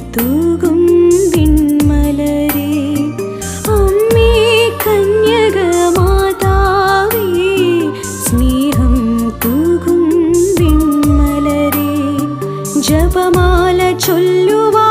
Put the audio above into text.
തൂകും വിൺമലരെ. അമ്മേ കന്യക മാതാവേ സ്നേഹം തൂകും വിൺമലരെ. ജപമാല ചൊല്ലുവാ